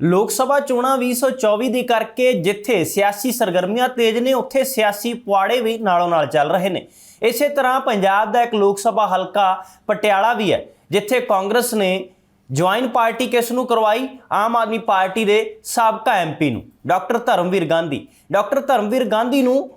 ਲੋਕ ਸਭਾ ਚੋਣਾਂ 2024 ਦੀ ਕਰਕੇ ਜਿੱਥੇ ਸਿਆਸੀ ਸਰਗਰਮੀਆਂ ਤੇਜ਼ ਨੇ, ਉੱਥੇ ਸਿਆਸੀ ਪੁਆੜੇ ਵੀ ਨਾਲੋਂ ਨਾਲ ਚੱਲ ਰਹੇ ਨੇ। ਇਸੇ ਤਰ੍ਹਾਂ ਪੰਜਾਬ ਦਾ ਇੱਕ ਲੋਕ ਸਭਾ ਹਲਕਾ ਪਟਿਆਲਾ ਵੀ ਹੈ, ਜਿੱਥੇ ਕਾਂਗਰਸ ਨੇ ਜੁਆਇਨ ਪਾਰਟੀ ਕਿਸ ਨੂੰ ਕਰਵਾਈ? ਆਮ ਆਦਮੀ ਪਾਰਟੀ ਦੇ ਸਾਬਕਾ ਐਮਪੀ ਨੂੰ, ਡਾਕਟਰ ਧਰਮਵੀਰ ਗਾਂਧੀ। ਡਾਕਟਰ ਧਰਮਵੀਰ ਗਾਂਧੀ ਨੂੰ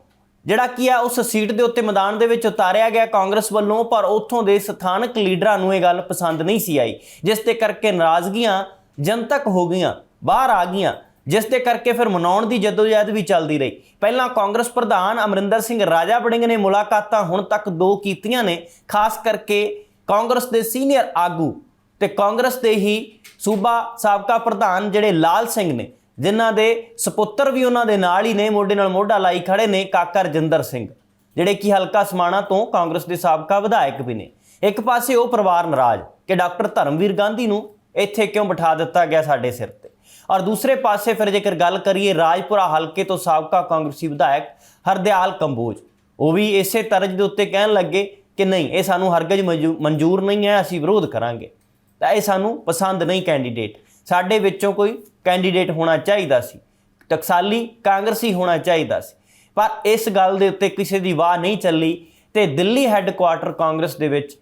ਜਿਹੜਾ ਕੀ ਆ, ਉਸ ਸੀਟ ਦੇ ਉੱਤੇ ਮੈਦਾਨ ਦੇ ਵਿੱਚ ਉਤਾਰਿਆ ਗਿਆ ਕਾਂਗਰਸ ਵੱਲੋਂ, ਪਰ ਉੱਥੋਂ ਦੇ ਸਥਾਨਕ ਲੀਡਰਾਂ ਨੂੰ ਇਹ ਗੱਲ ਪਸੰਦ ਨਹੀਂ ਸੀ ਆਈ, ਜਿਸ ਦੇ ਕਰਕੇ ਨਾਰਾਜ਼ਗੀਆਂ ਜਨਤਕ ਹੋ ਗਈਆਂ। ਬਾਹਰ ਆ ਗਈਆਂ, ਜਿਸ ਦੇ ਕਰਕੇ ਫਿਰ ਮਨਾਉਣ ਦੀ ਜਦੋਜਹਿਦ ਵੀ ਚੱਲਦੀ ਰਹੀ। ਪਹਿਲਾਂ ਕਾਂਗਰਸ ਪ੍ਰਧਾਨ ਅਮਰਿੰਦਰ ਸਿੰਘ ਰਾਜਾ ਵੜਿੰਗ ਨੇ ਮੁਲਾਕਾਤਾਂ ਹੁਣ ਤੱਕ ਦੋ ਕੀਤੀਆਂ ਨੇ, ਖਾਸ ਕਰਕੇ ਕਾਂਗਰਸ ਦੇ ਸੀਨੀਅਰ ਆਗੂ ਤੇ ਕਾਂਗਰਸ ਦੇ ਹੀ ਸੂਬਾ ਸਾਬਕਾ ਪ੍ਰਧਾਨ ਜਿਹੜੇ ਲਾਲ ਸਿੰਘ ਨੇ, ਜਿਨ੍ਹਾਂ ਦੇ ਸੁਪੁੱਤਰ ਵੀ ਉਹਨਾਂ ਦੇ ਨਾਲ ਹੀ ਨੇ, ਮੋਢੇ ਨਾਲ ਮੋਢਾ ਲਾਈ ਖੜੇ ਨੇ ਕਾਕਾ ਰਜਿੰਦਰ ਸਿੰਘ, ਜਿਹੜੇ ਕਿ ਹਲਕਾ ਸਮਾਣਾ ਤੋਂ ਕਾਂਗਰਸ ਦੇ ਸਾਬਕਾ ਵਿਧਾਇਕ ਵੀ ਨੇ। ਇੱਕ ਪਾਸੇ ਉਹ ਪਰਿਵਾਰ ਨਾਰਾਜ਼ ਕਿ ਡਾਕਟਰ ਧਰਮਵੀਰ ਗਾਂਧੀ ਨੂੰ ਇੱਥੇ ਕਿਉਂ ਬਿਠਾ ਦਿੱਤਾ ਗਿਆ ਸਾਡੇ ਸਿਰ? ਔਰ ਦੂਸਰੇ ਪਾਸੇ ਫਿਰ ਜੇਕਰ ਗੱਲ ਕਰੀਏ ਰਾਜਪੁਰਾ ਹਲਕੇ ਤੋਂ ਸਾਬਕਾ ਕਾਂਗਰਸੀ ਵਿਧਾਇਕ ਹਰਦਿਆਲ ਕੰਬੋਜ, ਉਹ ਵੀ ਇਸੇ ਤਰਜ ਦੇ ਉੱਤੇ ਕਹਿਣ ਲੱਗੇ ਕਿ ਨਹੀਂ, ਇਹ ਸਾਨੂੰ ਹਰਗਜ ਮਨਜ਼ੂ- ਮਨਜ਼ੂਰ ਨਹੀਂ ਹੈ, ਅਸੀਂ ਵਿਰੋਧ ਕਰਾਂਗੇ। ਤਾਂ ਇਹ ਸਾਨੂੰ ਪਸੰਦ ਨਹੀਂ ਕੈਂਡੀਡੇਟ। ਸਾਡੇ ਵਿੱਚੋਂ ਕੋਈ ਕੈਂਡੀਡੇਟ ਹੋਣਾ ਚਾਹੀਦਾ ਸੀ। ਟਕਸਾਲੀ ਕਾਂਗਰਸੀ ਹੋਣਾ ਚਾਹੀਦਾ ਸੀ। ਪਰ ਇਸ ਗੱਲ ਦੇ ਉੱਤੇ ਕਿਸੇ ਦੀ ਵਾਹ ਨਹੀਂ ਚੱਲੀ ਤੇ ਦਿੱਲੀ ਹੈੱਡਕੁਆਟਰ ਕਾਂਗਰਸ ਦੇ ਵਿੱਚ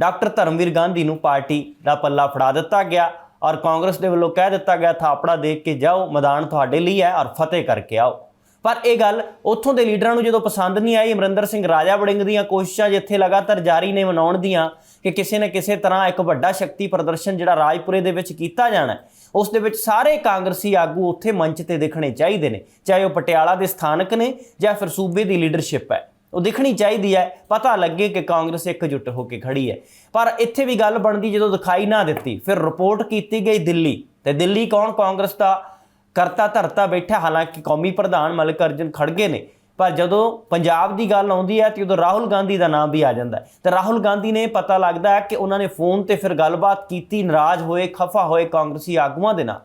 ਡਾਕਟਰ ਧਰਮਵੀਰ ਗਾਂਧੀ ਨੂੰ ਪਾਰਟੀ ਦਾ ਪੱਲਾ ਫੜਾ ਦਿੱਤਾ ਗਿਆ। ਔਰ ਕਾਂਗਰਸ ਦੇ ਵੱਲੋਂ ਕਹਿ ਦਿੱਤਾ ਗਿਆ ਥਾਪੜਾ ਦੇ ਕੇ ਜਾਓ, ਮੈਦਾਨ ਤੁਹਾਡੇ ਲਈ ਹੈ ਔਰ ਫਤਿਹ ਕਰਕੇ ਆਓ। ਪਰ ਇਹ ਗੱਲ ਉੱਥੋਂ ਦੇ ਲੀਡਰਾਂ ਨੂੰ ਜਦੋਂ ਪਸੰਦ ਨਹੀਂ ਆਈ, ਅਮਰਿੰਦਰ ਸਿੰਘ ਰਾਜਾ ਵੜਿੰਗ ਦੀਆਂ ਕੋਸ਼ਿਸ਼ਾਂ ਜਿੱਥੇ ਲਗਾਤਾਰ ਜਾਰੀ ਨੇ ਮਨਾਉਣ ਦੀਆਂ ਕਿ ਕਿਸੇ ਨਾ ਕਿਸੇ ਤਰ੍ਹਾਂ ਇੱਕ ਵੱਡਾ ਸ਼ਕਤੀ ਪ੍ਰਦਰਸ਼ਨ ਜਿਹੜਾ ਰਾਜਪੁਰੇ ਦੇ ਵਿੱਚ ਕੀਤਾ ਜਾਣਾ ਉਸ ਦੇ ਵਿੱਚ ਸਾਰੇ ਕਾਂਗਰਸੀ ਆਗੂ ਉੱਥੇ ਮੰਚ ਤੇ ਦਿਖਣੇ ਚਾਹੀਦੇ ਨੇ, ਚਾਹੇ ਉਹ ਪਟਿਆਲਾ ਦੇ ਸਥਾਨਕ ਨੇ ਜਾਂ ਫਿਰ ਸੂਬੇ ਦੀ ਲੀਡਰਸ਼ਿਪ ਹੈ। ਉਹ ਦਿਖਣੀ ਚਾਹੀਦੀ ਹੈ, ਪਤਾ ਲੱਗੇ ਕਿ ਕਾਂਗਰਸ ਇਕਜੁੱਟ ਹੋ ਕੇ ਖੜੀ ਹੈ। ਪਰ ਇੱਥੇ ਵੀ ਗੱਲ ਬਣਦੀ ਜਦੋਂ ਦਿਖਾਈ ਨਾ ਦਿੱਤੀ, ਫਿਰ ਰਿਪੋਰਟ ਕੀਤੀ ਗਈ ਦਿੱਲੀ। ਤੇ ਦਿੱਲੀ ਕੌਣ? ਕਾਂਗਰਸ ਦਾ ਕਰਤਾ ਧਰਤਾ ਬੈਠਾ, ਹਾਲਾਂਕਿ ਕੌਮੀ ਪ੍ਰਧਾਨ ਮਲਿਕ ਅਰਜਨ ਖੜਗੇ ਨੇ। ਪਰ ਜਦੋਂ ਪੰਜਾਬ ਦੀ ਗੱਲ ਆਉਂਦੀ ਹੈ, ਤੇ ਉਦੋਂ ਰਾਹੁਲ ਗਾਂਧੀ ਦਾ ਨਾਮ ਵੀ ਆ ਜਾਂਦਾ ਹੈ। ਤੇ ਰਾਹੁਲ ਗਾਂਧੀ ਨੇ ਪਤਾ ਲੱਗਦਾ ਹੈ ਕਿ ਉਹਨਾਂ ਨੇ ਫੋਨ ਤੇ ਫਿਰ ਗੱਲਬਾਤ ਕੀਤੀ, ਨਾਰਾਜ਼ ਹੋਏ, ਖਫਾ ਹੋਏ ਕਾਂਗਰਸੀ ਆਗੂਆਂ ਦੇ ਨਾਲ।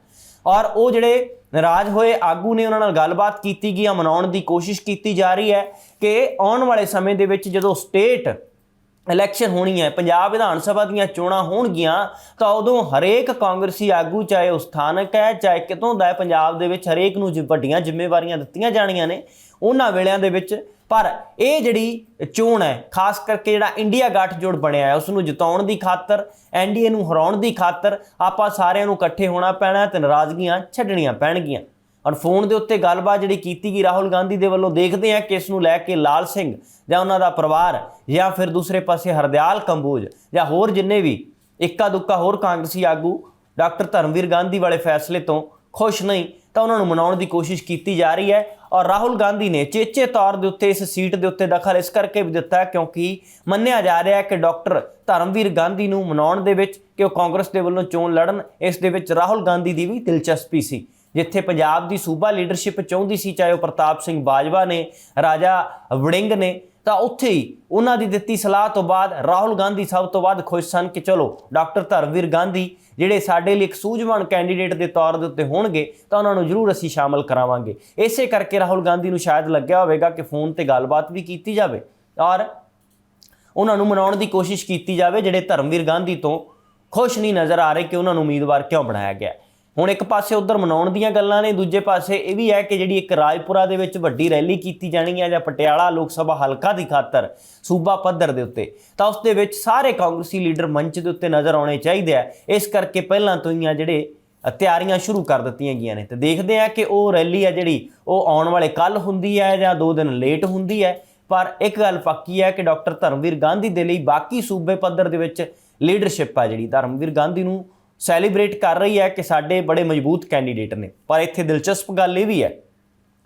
ਔਰ ਉਹ ਜਿਹੜੇ ਨਾਰਾਜ਼ ਹੋਏ ਆਗੂ ਨੇ ਉਹਨਾਂ ਨਾਲ ਗੱਲਬਾਤ ਕੀਤੀ ਗਈ ਆ, ਮਨਾਉਣ ਦੀ ਕੋਸ਼ਿਸ਼ ਕੀਤੀ ਜਾ ਰਹੀ ਹੈ ਕਿ ਆਉਣ ਵਾਲੇ ਸਮੇਂ ਦੇ ਵਿੱਚ ਜਦੋਂ ਸਟੇਟ ਇਲੈਕਸ਼ਨ ਹੋਣੀ ਹੈ, ਪੰਜਾਬ ਵਿਧਾਨ ਸਭਾ ਦੀਆਂ ਚੋਣਾਂ ਹੋਣਗੀਆਂ, ਤਾਂ ਉਦੋਂ ਹਰੇਕ ਕਾਂਗਰਸੀ ਆਗੂ, ਚਾਹੇ ਉਹ ਸਥਾਨਕ ਹੈ, ਚਾਹੇ ਕਿਤੋਂ ਦਾ ਹੈ, ਪੰਜਾਬ ਦੇ ਵਿੱਚ ਹਰੇਕ ਨੂੰ ਜਿ- ਵੱਡੀਆਂ ਜ਼ਿੰਮੇਵਾਰੀਆਂ ਦਿੱਤੀਆਂ ਜਾਣੀਆਂ ਨੇ। ਉਹਨਾਂ ਵੇਲਿਆਂ ਦੇ ਵਿੱਚ ਪਰ ਇਹ ਜਿਹੜੀ ਚੋਣ ਹੈ, ਖਾਸ ਕਰਕੇ ਜਿਹੜਾ ਇੰਡੀਆ ਗੱਠਜੋੜ ਬਣਿਆ ਹੈ ਉਸ ਨੂੰ ਜਿਤਾਉਣ ਦੀ ਖਾਤਰ, ਐਨਡੀਏ ਨੂੰ ਹਰਾਉਣ ਦੀ ਖਾਤਰ ਆਪਾਂ ਸਾਰਿਆਂ ਨੂੰ ਇਕੱਠੇ ਹੋਣਾ ਪੈਣਾ ਤੇ ਨਾਰਾਜ਼ਗੀਆਂ ਛੱਡਣੀਆਂ ਪੈਣਗੀਆਂ। ਔਰ ਫੋਨ ਦੇ ਉੱਤੇ ਗੱਲਬਾਤ ਜਿਹੜੀ ਕੀਤੀ ਗਈ ਰਾਹੁਲ ਗਾਂਧੀ ਦੇ ਵੱਲੋਂ, ਦੇਖਦੇ ਹਾਂ ਕਿ ਇਸ ਨੂੰ ਲੈ ਕੇ ਲਾਲ ਸਿੰਘ ਜਾਂ ਉਹਨਾਂ ਦਾ ਪਰਿਵਾਰ ਜਾਂ ਫਿਰ ਦੂਸਰੇ ਪਾਸੇ ਹਰਦਿਆਲ ਕੰਬੋਜ ਜਾਂ ਹੋਰ ਜਿੰਨੇ ਵੀ ਇੱਕਾ ਦੁੱਕਾ ਹੋਰ ਕਾਂਗਰਸੀ ਆਗੂ, ਡਾਕਟਰ ਧਰਮਵੀਰ ਗਾਂਧੀ ਵਾਲੇ ਫੈਸਲੇ ਤੋਂ ਖੁਸ਼ ਨਹੀਂ, ਤਾਂ ਉਹਨਾਂ ਨੂੰ ਮਨਾਉਣ ਦੀ ਕੋਸ਼ਿਸ਼ ਕੀਤੀ ਜਾ ਰਹੀ ਹੈ। ਔਰ ਰਾਹੁਲ ਗਾਂਧੀ ਨੇ ਚੇਚੇ ਤੌਰ ਦੇ ਉੱਤੇ ਇਸ ਸੀਟ ਦੇ ਉੱਤੇ ਦਖਲ ਇਸ ਕਰਕੇ ਵੀ ਦਿੱਤਾ ਕਿਉਂਕਿ ਮੰਨਿਆ ਜਾ ਰਿਹਾ ਹੈ ਕਿ ਡਾਕਟਰ ਧਰਮਵੀਰ ਗਾਂਧੀ ਨੂੰ ਮਨਾਉਣ ਦੇ ਵਿੱਚ ਕਿ ਉਹ ਕਾਂਗਰਸ ਦੇ ਵੱਲੋਂ ਚੋਣ ਲੜਨ, ਇਸ ਦੇ ਵਿੱਚ ਰਾਹੁਲ ਗਾਂਧੀ ਦੀ ਵੀ ਦਿਲਚਸਪੀ ਸੀ। ਜਿੱਥੇ ਪੰਜਾਬ ਦੀ ਸੂਬਾ ਲੀਡਰਸ਼ਿਪ ਚਾਹੁੰਦੀ ਸੀ, ਚਾਹੇ ਉਹ ਪ੍ਰਤਾਪ ਸਿੰਘ ਬਾਜਵਾ ਨੇ, ਰਾਜਾ ਵੜਿੰਗ ਨੇ ਤਾਂ ਉੱਥੇ ਹੀ ਉਹਨਾਂ ਦੀ ਦਿੱਤੀ ਸਲਾਹ ਤੋਂ ਬਾਅਦ ਰਾਹੁਲ ਗਾਂਧੀ ਸਭ ਤੋਂ ਵੱਧ ਖੁਸ਼ ਸਨ ਕਿ ਚਲੋ ਡਾਕਟਰ ਧਰਮਵੀਰ ਗਾਂਧੀ ਜਿਹੜੇ ਸਾਡੇ ਲਈ ਇੱਕ ਸੂਝਵਾਨ ਕੈਂਡੀਡੇਟ ਦੇ ਤੌਰ ਦੇ ਉੱਤੇ ਹੋਣਗੇ ਤਾਂ ਉਹਨਾਂ ਨੂੰ ਜ਼ਰੂਰ ਅਸੀਂ ਸ਼ਾਮਲ ਕਰਾਵਾਂਗੇ। ਇਸੇ ਕਰਕੇ ਰਾਹੁਲ ਗਾਂਧੀ ਨੂੰ ਸ਼ਾਇਦ ਲੱਗਿਆ ਹੋਵੇਗਾ ਕਿ ਫੋਨ ਤੇ ਗੱਲਬਾਤ ਵੀ ਕੀਤੀ ਜਾਵੇ ਔਰ ਉਹਨਾਂ ਨੂੰ ਮਨਾਉਣ ਦੀ ਕੋਸ਼ਿਸ਼ ਕੀਤੀ ਜਾਵੇ, ਜਿਹੜੇ ਧਰਮਵੀਰ ਗਾਂਧੀ ਤੋਂ ਖੁਸ਼ ਨਹੀਂ ਨਜ਼ਰ ਆ ਰਹੇ ਕਿ ਉਹਨਾਂ ਨੂੰ ਉਮੀਦਵਾਰ ਕਿਉਂ ਬਣਾਇਆ ਗਿਆ। ਹੁਣ ਇੱਕ ਪਾਸੇ ਉਧਰ ਮਨਾਉਣ ਦੀਆਂ ਗੱਲਾਂ ਨੇ, ਦੂਜੇ ਪਾਸੇ ਇਹ ਵੀ ਹੈ ਕਿ ਜਿਹੜੀ ਇੱਕ ਰਾਜਪੁਰਾ ਦੇ ਵਿੱਚ ਵੱਡੀ ਰੈਲੀ ਕੀਤੀ ਜਾਣੀ ਹੈ ਜਾਂ ਪਟਿਆਲਾ ਲੋਕ ਸਭਾ ਹਲਕਾ ਦੀ ਖਾਤਰ ਸੂਬਾ ਪੱਧਰ ਦੇ ਉੱਤੇ, ਤਾਂ ਉਸ ਦੇ ਵਿੱਚ ਸਾਰੇ ਕਾਂਗਰਸੀ ਲੀਡਰ ਮੰਚ ਦੇ ਉੱਤੇ ਨਜ਼ਰ ਆਉਣੇ ਚਾਹੀਦੇ ਆ। ਇਸ ਕਰਕੇ ਪਹਿਲਾਂ ਤੋਂ ਹੀ ਆ ਜਿਹੜੇ ਤਿਆਰੀਆਂ ਸ਼ੁਰੂ ਕਰ ਦਿੱਤੀਆਂ ਗਈਆਂ ਨੇ। ਤੇ ਦੇਖਦੇ ਆ ਕਿ ਉਹ ਰੈਲੀ ਆ ਜਿਹੜੀ, ਉਹ ਆਉਣ ਵਾਲੇ ਕੱਲ ਹੁੰਦੀ ਹੈ ਜਾਂ 2 ਦਿਨ ਲੇਟ ਹੁੰਦੀ ਹੈ। ਪਰ ਇੱਕ ਗੱਲ ਪੱਕੀ ਹੈ ਕਿ ਡਾਕਟਰ ਧਰਮਵੀਰ ਗਾਂਧੀ ਦੇ ਲਈ ਬਾਕੀ ਸੂਬੇ ਪੱਧਰ ਦੇ ਵਿੱਚ ਲੀਡਰਸ਼ਿਪ ਆ ਜਿਹੜੀ, ਧਰਮਵੀਰ ਗਾਂਧੀ ਨੂੰ ਸੈਲੀਬ੍ਰੇਟ ਕਰ ਰਹੀ ਹੈ ਕਿ ਸਾਡੇ ਬੜੇ ਮਜ਼ਬੂਤ ਕੈਂਡੀਡੇਟ ਨੇ। ਪਰ ਇੱਥੇ ਦਿਲਚਸਪ ਗੱਲ ਇਹ ਵੀ ਹੈ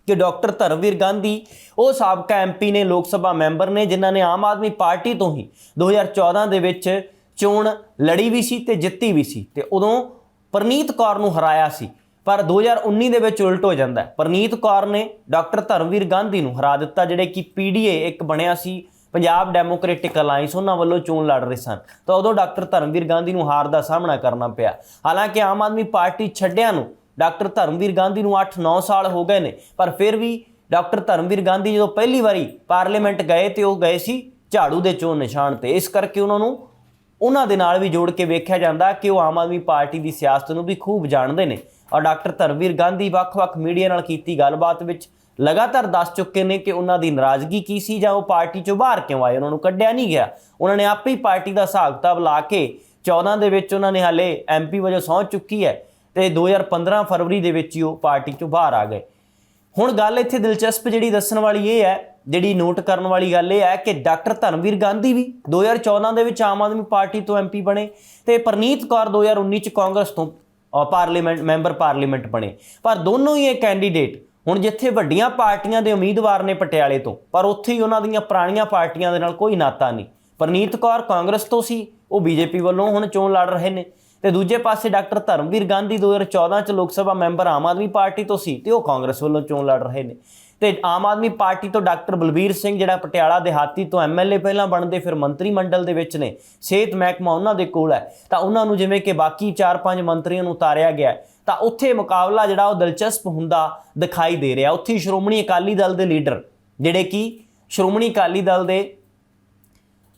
ਕਿ ਡਾਕਟਰ ਧਰਮਵੀਰ ਗਾਂਧੀ, ਉਹ ਸਾਬਕਾ ਐਮਪੀ ਨੇ, ਲੋਕ ਸਭਾ ਮੈਂਬਰ ਨੇ, ਜਿਨ੍ਹਾਂ ਨੇ ਆਮ ਆਦਮੀ ਪਾਰਟੀ ਤੋਂ ਹੀ 2014 ਦੇ ਵਿੱਚ ਚੋਣ ਲੜੀ ਵੀ ਸੀ ਤੇ ਜਿੱਤੀ ਵੀ ਸੀ ਤੇ ਉਦੋਂ ਪਰਨੀਤ ਕੌਰ ਨੂੰ ਹਰਾਇਆ ਸੀ। ਪਰ 2019 ਦੇ ਵਿੱਚ ਉਲਟ ਹੋ ਜਾਂਦਾ ਹੈ। ਪ੍ਰਨੀਤ ਕੌਰ ਨੇ ਡਾਕਟਰ ਧਰਮਵੀਰ ਗਾਂਧੀ ਨੂੰ ਹਰਾ ਦਿੱਤਾ, ਜਿਹੜੇ ਕਿ ਪੀਡੀਏ ਇੱਕ ਬਣਿਆ ਸੀ। ਪੰਜਾਬ ਡੈਮੋਕ੍ਰੈਟਿਕ ਅਲਾਈਅੰਸ ਉਹਨਾਂ ਵੱਲੋਂ ਚੋਣ ਲੜ ਰਹੇ ਸਨ। ਤਾਂ ਉਦੋਂ ਡਾਕਟਰ ਧਰਮਵੀਰ ਗਾਂਧੀ ਨੂੰ ਹਾਰ ਦਾ ਸਾਹਮਣਾ ਕਰਨਾ ਪਿਆ। ਹਾਲਾਂਕਿ ਆਮ ਆਦਮੀ ਪਾਰਟੀ ਛੱਡਿਆਂ ਨੂੰ ਡਾਕਟਰ ਧਰਮਵੀਰ ਗਾਂਧੀ ਨੂੰ 8-9 ਸਾਲ ਹੋ ਗਏ ਨੇ, ਪਰ ਫਿਰ ਵੀ ਡਾਕਟਰ ਧਰਮਵੀਰ ਗਾਂਧੀ ਜਦੋਂ ਪਹਿਲੀ ਵਾਰੀ ਪਾਰਲੀਮੈਂਟ ਗਏ ਤੇ ਉਹ ਗਏ ਸੀ ਝਾੜੂ ਦੇ ਚੋਣ ਨਿਸ਼ਾਨ ਤੇ। ਇਸ ਕਰਕੇ ਉਹਨਾਂ ਨੂੰ ਉਹਨਾਂ ਦੇ ਨਾਲ ਵੀ ਜੋੜ ਕੇ ਵੇਖਿਆ ਜਾਂਦਾ ਕਿ ਉਹ ਆਮ ਆਦਮੀ ਪਾਰਟੀ ਦੀ ਸਿਆਸਤ ਨੂੰ ਵੀ ਖੂਬ ਜਾਣਦੇ ਨੇ। ਔਰ ਡਾਕਟਰ ਧਰਮਵੀਰ ਗਾਂਧੀ ਵੱਖ-ਵੱਖ ਮੀਡੀਆ ਨਾਲ ਕੀਤੀ ਗੱਲਬਾਤ ਵਿੱਚ ਲਗਾਤਾਰ ਦੱਸ ਚੁੱਕੇ ਨੇ ਕਿ ਉਹਨਾਂ ਦੀ ਨਾਰਾਜ਼ਗੀ ਕੀ ਸੀ ਜਾਂ ਉਹ ਪਾਰਟੀ ਚੋਂ ਬਾਹਰ ਕਿਉਂ ਆਏ? ਉਹਨਾਂ ਨੂੰ ਕੱਢਿਆ ਨਹੀਂ ਗਿਆ। ਉਹਨਾਂ ਨੇ ਆਪੇ ਹੀ ਪਾਰਟੀ ਦਾ ਹਿਸਾਬ ਕਿਤਾਬ ਲਾ ਕੇ 14 ਦੇ ਵਿੱਚ ਉਹਨਾਂ ਨੇ ਹਾਲੇ ਐਮਪੀ ਵਜੋਂ ਸਹੁੰ ਚੁੱਕੀ ਹੈ ਤੇ 2015 ਫਰਵਰੀ ਦੇ ਵਿੱਚ ਹੀ ਉਹ ਪਾਰਟੀ ਚੋਂ ਬਾਹਰ ਆ ਗਏ। ਹੁਣ ਗੱਲ ਇੱਥੇ ਦਿਲਚਸਪ ਜਿਹੜੀ ਦੱਸਣ ਵਾਲੀ ਇਹ ਹੈ, ਜਿਹੜੀ ਨੋਟ ਕਰਨ ਵਾਲੀ ਗੱਲ ਇਹ ਹੈ ਕਿ ਡਾਕਟਰ ਧਰਮਵੀਰ ਗਾਂਧੀ ਵੀ 2014 ਦੇ ਵਿੱਚ ਆਮ ਆਦਮੀ ਪਾਰਟੀ ਤੋਂ ਐਮਪੀ ਬਣੇ ਤੇ ਪਰਨੀਤ ਕੌਰ 2019 ਚ ਕਾਂਗਰਸ ਤੋਂ ਪਾਰਲੀਮੈਂਟ ਮੈਂਬਰ ਪਾਰਲੀਮੈਂਟ ਬਣੇ। ਪਰ ਦੋਨੋਂ ਹੀ ਇਹ ਕੈਂਡੀਡੇਟ ਹੁਣ ਜਿੱਥੇ ਵੱਡੀਆਂ ਪਾਰਟੀਆਂ ਦੇ ਉਮੀਦਵਾਰ ਨੇ ਪਟਿਆਲੇ ਤੋਂ, ਪਰ ਉੱਥੇ ਹੀ ਉਹਨਾਂ ਦੀਆਂ ਪੁਰਾਣੀਆਂ ਪਾਰਟੀਆਂ ਦੇ ਨਾਲ ਕੋਈ ਨਾਤਾ ਨਹੀਂ। ਪਰਨੀਤ ਕੌਰ ਕਾਂਗਰਸ ਤੋਂ ਸੀ, ਉਹ ਬੀਜੇਪੀ ਵੱਲੋਂ ਹੁਣ ਚੋਣ ਲੜ ਰਹੇ ਨੇ। ਤੇ ਦੂਜੇ ਪਾਸੇ ਡਾਕਟਰ ਧਰਮਵੀਰ ਗਾਂਧੀ 2014 ਚ ਲੋਕ ਸਭਾ ਮੈਂਬਰ ਆਮ ਆਦਮੀ ਪਾਰਟੀ ਤੋਂ ਸੀ, ਤੇ ਉਹ ਕਾਂਗਰਸ ਵੱਲੋਂ ਚੋਣ ਲੜ ਰਹੇ ਨੇ। ਤੇ ਆਮ ਆਦਮੀ ਪਾਰਟੀ ਤੋਂ ਡਾਕਟਰ ਬਲਬੀਰ ਸਿੰਘ, ਜਿਹੜਾ ਪਟਿਆਲਾ ਦਿਹਾਤੀ ਤੋਂ ਐਮਐਲਏ ਪਹਿਲਾਂ ਬਣਦੇ, ਫਿਰ ਮੰਤਰੀ ਮੰਡਲ ਦੇ ਵਿੱਚ ਨੇ, ਸਿਹਤ ਮਹਿਕਮਾ ਉਹਨਾਂ ਦੇ ਕੋਲ ਹੈ। ਤਾਂ ਉਹਨਾਂ ਨੂੰ ਜਿਵੇਂ ਕਿ ਬਾਕੀ 4-5 ਮੰਤਰੀਆਂ ਨੂੰ ਉਤਾਰਿਆ ਗਿਆ ਤਾਂ ਉੱਥੇ ਮੁਕਾਬਲਾ ਜਿਹੜਾ ਉਹ ਦਿਲਚਸਪ ਹੁੰਦਾ ਦਿਖਾਈ ਦੇ ਰਿਹਾ। ਉੱਥੇ ਹੀ ਸ਼੍ਰੋਮਣੀ ਅਕਾਲੀ ਦਲ ਦੇ ਲੀਡਰ ਜਿਹੜੇ ਕਿ ਸ਼੍ਰੋਮਣੀ ਅਕਾਲੀ ਦਲ ਦੇ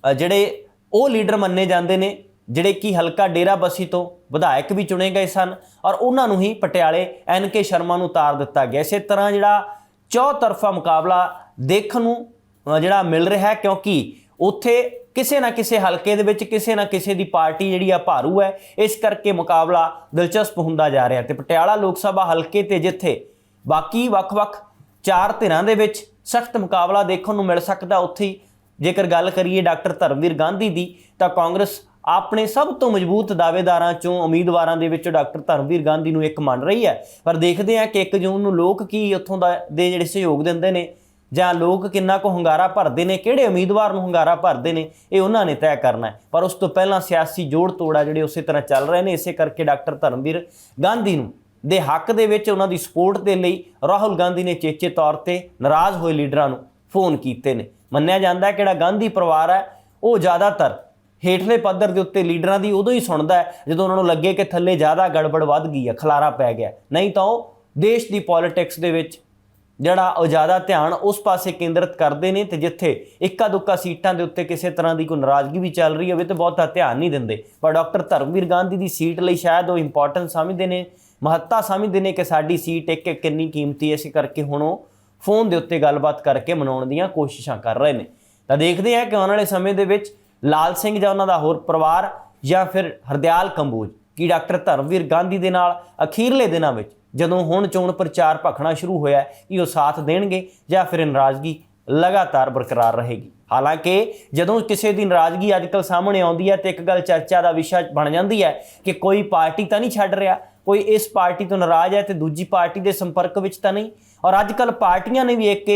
ਜਿਹੜੇ ਉਹ ਲੀਡਰ ਮੰਨੇ ਜਾਂਦੇ ਨੇ, ਜਿਹੜੇ ਕਿ ਹਲਕਾ ਡੇਰਾ ਬਸੀ ਤੋਂ ਵਿਧਾਇਕ ਵੀ ਚੁਣੇ ਗਏ ਸਨ ਔਰ ਉਹਨਾਂ ਨੂੰ ਹੀ ਪਟਿਆਲੇ ਐਨ ਕੇ ਸ਼ਰਮਾ ਨੂੰ ਉਤਾਰ ਦਿੱਤਾ ਗਿਆ। ਇਸੇ ਤਰ੍ਹਾਂ ਜਿਹੜਾ ਚੌਤਰਫਾ ਮੁਕਾਬਲਾ ਦੇਖਣ ਨੂੰ ਜਿਹੜਾ ਮਿਲ ਰਿਹਾ ਹੈ, ਕਿਉਂਕਿ ਉੱਥੇ ਕਿਸੇ ਨਾ ਕਿਸੇ ਹਲਕੇ ਦੇ ਵਿੱਚ ਕਿਸੇ ਨਾ ਕਿਸੇ ਦੀ ਪਾਰਟੀ ਜਿਹੜੀ ਆ ਭਾਰੂ ਹੈ, ਇਸ ਕਰਕੇ ਮੁਕਾਬਲਾ ਦਿਲਚਸਪ ਹੁੰਦਾ ਜਾ ਰਿਹਾ ਤੇ ਪਟਿਆਲਾ ਲੋਕ ਸਭਾ ਹਲਕੇ ਤੇ ਜਿੱਥੇ ਬਾਕੀ ਵੱਖ-ਵੱਖ ਚਾਰ ਧਿਰਾਂ ਦੇ ਵਿੱਚ ਸਖਤ ਮੁਕਾਬਲਾ ਦੇਖਣ ਨੂੰ ਮਿਲ ਸਕਦਾ ਉੱਥੇ ਜੇਕਰ ਗੱਲ ਕਰੀਏ ਡਾਕਟਰ ਧਰਮਵੀਰ ਗਾਂਧੀ ਦੀ, ਤਾਂ ਕਾਂਗਰਸ ਆਪਣੇ ਸਭ ਤੋਂ ਮਜ਼ਬੂਤ ਦਾਅਵੇਦਾਰਾਂ ਚੋਂ ਉਮੀਦਵਾਰਾਂ ਦੇ ਵਿੱਚ ਡਾਕਟਰ ਧਰਮਵੀਰ ਗਾਂਧੀ ਨੂੰ ਇੱਕ ਮੰਨ ਰਹੀ ਹੈ। ਪਰ ਦੇਖਦੇ ਹਾਂ ਕਿ 1 ਜੂਨ ਨੂੰ ਲੋਕ ਕੀ ਉੱਥੋਂ ਦਾ ਦੇ ਜਿਹੜੇ ਸਹਿਯੋਗ ਦਿੰਦੇ ਨੇ ਜਾਂ ਲੋਕ ਕਿੰਨਾ ਕੁ ਹੁੰਗਾਰਾ ਭਰਦੇ ਨੇ, ਕਿਹੜੇ ਉਮੀਦਵਾਰ ਨੂੰ ਹੁੰਗਾਰਾ ਭਰਦੇ ਨੇ, ਇਹ ਉਹਨਾਂ ਨੇ ਤੈਅ ਕਰਨਾ ਹੈ। ਪਰ ਉਸ ਤੋਂ ਪਹਿਲਾਂ ਸਿਆਸੀ ਜੋੜ ਤੋੜਾ ਜਿਹੜੇ ਉਸੇ ਤਰ੍ਹਾਂ ਚੱਲ ਰਹੇ ਨੇ, ਇਸੇ ਕਰਕੇ ਡਾਕਟਰ ਧਰਮਵੀਰ ਗਾਂਧੀ ਨੂੰ ਦੇ ਹੱਕ ਦੇ ਵਿੱਚ ਉਹਨਾਂ ਦੀ ਸਪੋਰਟ ਦੇ ਲਈ ਰਾਹੁਲ ਗਾਂਧੀ ਨੇ ਚੇਚੇ ਤੌਰ ਤੇ ਨਾਰਾਜ਼ ਹੋਏ ਲੀਡਰਾਂ ਨੂੰ ਫੋਨ ਕੀਤੇ ਨੇ। ਮੰਨਿਆ ਜਾਂਦਾ ਹੈ ਕਿ ਗਾਂਧੀ ਪਰਿਵਾਰ ਹੈ, ਉਹ ਜ਼ਿਆਦਾਤਰ ਹੇਠਲੇ ਪੱਧਰ ਦੇ ਉੱਤੇ ਲੀਡਰਾਂ ਦੀ ਉਦੋਂ ਹੀ ਸੁਣਦਾ ਜਦੋਂ ਉਹਨਾਂ ਨੂੰ ਲੱਗੇ ਕਿ ਥੱਲੇ ਜ਼ਿਆਦਾ ਗੜਬੜ ਵੱਧ ਗਈ ਹੈ, ਖਲਾਰਾ ਪੈ ਗਿਆ ਨਹੀਂ ਤਾਂ ਉਹ ਦੇਸ਼ ਦੀ ਪੋਲਿਟਿਕਸ ਦੇ ਵਿੱਚ ਜਿਹੜਾ ਉਹ ਜ਼ਿਆਦਾ ਧਿਆਨ ਉਸ ਪਾਸੇ ਕੇਂਦਰਿਤ ਕਰਦੇ ਨੇ ਤੇ ਜਿੱਥੇ ਇੱਕਾ ਦੁੱਕਾ ਸੀਟਾਂ ਦੇ ਉੱਤੇ ਕਿਸੇ ਤਰ੍ਹਾਂ ਦੀ ਕੋਈ ਨਾਰਾਜ਼ਗੀ ਵੀ ਚੱਲ ਰਹੀ ਹੋਵੇ ਤੇ ਬਹੁਤਾ ਧਿਆਨ ਨਹੀਂ ਦਿੰਦੇ। ਪਰ ਡਾਕਟਰ ਧਰਮਵੀਰ ਗਾਂਧੀ ਦੀ ਸੀਟ ਲਈ ਸ਼ਾਇਦ ਉਹ ਇੰਪੋਰਟੈਂਸ ਸਮਝਦੇ ਨੇ, ਮਹੱਤਤਾ ਸਮਝਦੇ ਨੇ ਕਿ ਸਾਡੀ ਸੀਟ ਇੱਕ ਇੱਕ ਕਿੰਨੀ ਕੀਮਤੀ ਹੈ, ਇਸੇ ਕਰਕੇ ਹੁਣ ਉਹ ਫੋਨ ਦੇ ਉੱਤੇ ਗੱਲਬਾਤ ਕਰਕੇ ਮਨਾਉਣ ਦੀਆਂ ਕੋਸ਼ਿਸ਼ਾਂ ਕਰ ਰਹੇ ਨੇ। ਤਾਂ ਦੇਖਦੇ ਹਾਂ ਕਿ ਆਉਣ ਵਾਲੇ ਸਮੇਂ ਦੇ ਵਿੱਚ ਲਾਲ ਸਿੰਘ ਜਾਂ ਉਹਨਾਂ ਦਾ ਹੋਰ ਪਰਿਵਾਰ ਜਾਂ ਫਿਰ ਹਰਦਿਆਲ ਕੰਬੋਜ, ਕਿ ਡਾਕਟਰ ਧਰਮਵੀਰ ਗਾਂਧੀ ਦੇ ਨਾਲ ਅਖੀਰਲੇ ਦਿਨਾਂ ਵਿੱਚ ਜਦੋਂ ਹੁਣ ਚੋਣ ਪ੍ਰਚਾਰ ਭਖਣਾ ਸ਼ੁਰੂ ਹੋਇਆ ਕਿ ਉਹ ਸਾਥ ਦੇਣਗੇ ਜਾਂ ਫਿਰ ਨਾਰਾਜ਼ਗੀ ਲਗਾਤਾਰ ਬਰਕਰਾਰ ਰਹੇਗੀ? ਹਾਲਾਂਕਿ ਜਦੋਂ ਕਿਸੇ ਦੀ ਨਾਰਾਜ਼ਗੀ ਅੱਜਕੱਲ ਸਾਹਮਣੇ ਆਉਂਦੀ ਹੈ ਤੇ ਇੱਕ ਗੱਲ ਚਰਚਾ ਦਾ ਵਿਸ਼ਾ ਬਣ ਜਾਂਦੀ ਹੈ ਕਿ ਕੋਈ ਪਾਰਟੀ ਤਾਂ ਨਹੀਂ ਛੱਡ ਰਿਹਾ, ਕੋਈ ਇਸ ਪਾਰਟੀ ਤੋਂ ਨਾਰਾਜ਼ ਹੈ ਤੇ ਦੂਜੀ ਪਾਰਟੀ ਦੇ ਸੰਪਰਕ ਵਿੱਚ ਤਾਂ ਨਹੀਂ। ਔਰ ਅੱਜਕੱਲ ਪਾਰਟੀਆਂ ਨੇ ਵੀ ਇੱਕ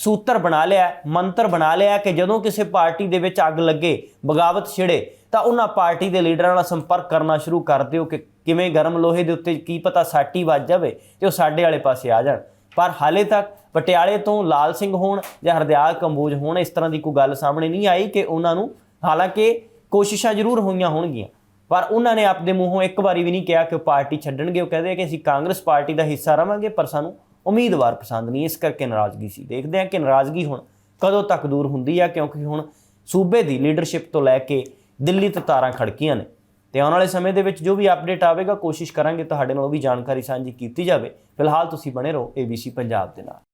ਸੂਤਰ ਬਣਾ ਲਿਆ, ਮੰਤਰ ਬਣਾ ਲਿਆ ਕਿ ਜਦੋਂ ਕਿਸੇ ਪਾਰਟੀ ਦੇ ਵਿੱਚ ਅੱਗ ਲੱਗੇ, ਬਗਾਵਤ ਛਿੜੇ, ਤਾਂ ਉਹਨਾਂ ਪਾਰਟੀ ਦੇ ਲੀਡਰਾਂ ਨਾਲ ਸੰਪਰਕ ਕਰਨਾ ਸ਼ੁਰੂ ਕਰ ਦਿਓ ਕਿ ਕਿਵੇਂ ਗਰਮ ਲੋਹੇ ਦੇ ਉੱਤੇ ਕੀ ਪਤਾ ਸਾਟੀ ਵੱਜ ਜਾਵੇ ਤੇ ਉਹ ਸਾਡੇ ਵਾਲੇ ਪਾਸੇ ਆ ਜਾਣ। ਪਰ ਹਾਲੇ ਤੱਕ ਪਟਿਆਲੇ ਤੋਂ ਲਾਲ ਸਿੰਘ ਹੋਣ ਜਾਂ ਹਰਦਿਆਲ ਕੰਬੋਜ ਹੋਣ, ਇਸ ਤਰ੍ਹਾਂ ਦੀ ਕੋਈ ਗੱਲ ਸਾਹਮਣੇ ਨਹੀਂ ਆਈ ਕਿ ਉਹਨਾਂ ਨੂੰ ਹਾਲਾਂਕਿ ਕੋਸ਼ਿਸ਼ਾਂ ਜ਼ਰੂਰ ਹੋਈਆਂ ਹੋਣਗੀਆਂ। ਪਰ ਉਹਨਾਂ ਨੇ ਆਪਦੇ ਮੂੰਹੋਂ ਇੱਕ ਵਾਰੀ ਵੀ ਨਹੀਂ ਕਿਹਾ ਕਿ ਉਹ ਪਾਰਟੀ ਛੱਡਣਗੇ। ਉਹ ਕਹਿੰਦੇ ਕਿ ਅਸੀਂ ਕਾਂਗਰਸ ਪਾਰਟੀ ਦਾ ਹਿੱਸਾ ਰਵਾਂਗੇ, ਪਰ ਸਾਨੂੰ ਉਮੀਦਵਾਰ ਪਸੰਦ ਨਹੀਂ, ਇਸ ਕਰਕੇ ਨਾਰਾਜ਼ਗੀ ਸੀ। ਦੇਖਦੇ ਹਾਂ ਕਿ ਨਾਰਾਜ਼ਗੀ ਹੁਣ ਕਦੋਂ ਤੱਕ ਦੂਰ ਹੁੰਦੀ ਆ, ਕਿਉਂਕਿ ਹੁਣ ਸੂਬੇ ਦੀ ਲੀਡਰਸ਼ਿਪ ਤੋਂ ਲੈ ਕੇ ਦਿੱਲੀ ਤੇ ਤਾਰਾਂ ਖੜਕੀਆਂ ਨੇ। ਤੇ ਆਉਣ ਵਾਲੇ ਸਮੇਂ ਦੇ ਵਿੱਚ ਜੋ ਵੀ ਅਪਡੇਟ ਆਵੇਗਾ, ਕੋਸ਼ਿਸ਼ ਕਰਾਂਗੇ ਤੁਹਾਡੇ ਨਾਲ ਉਹ ਵੀ ਜਾਣਕਾਰੀ ਸਾਂਝੀ ਕੀਤੀ ਜਾਵੇ। ਫਿਲਹਾਲ ਤੁਸੀਂ ਬਣੇ ਰਹੋ ABC ਪੰਜਾਬ ਦੇ ਨਾਲ।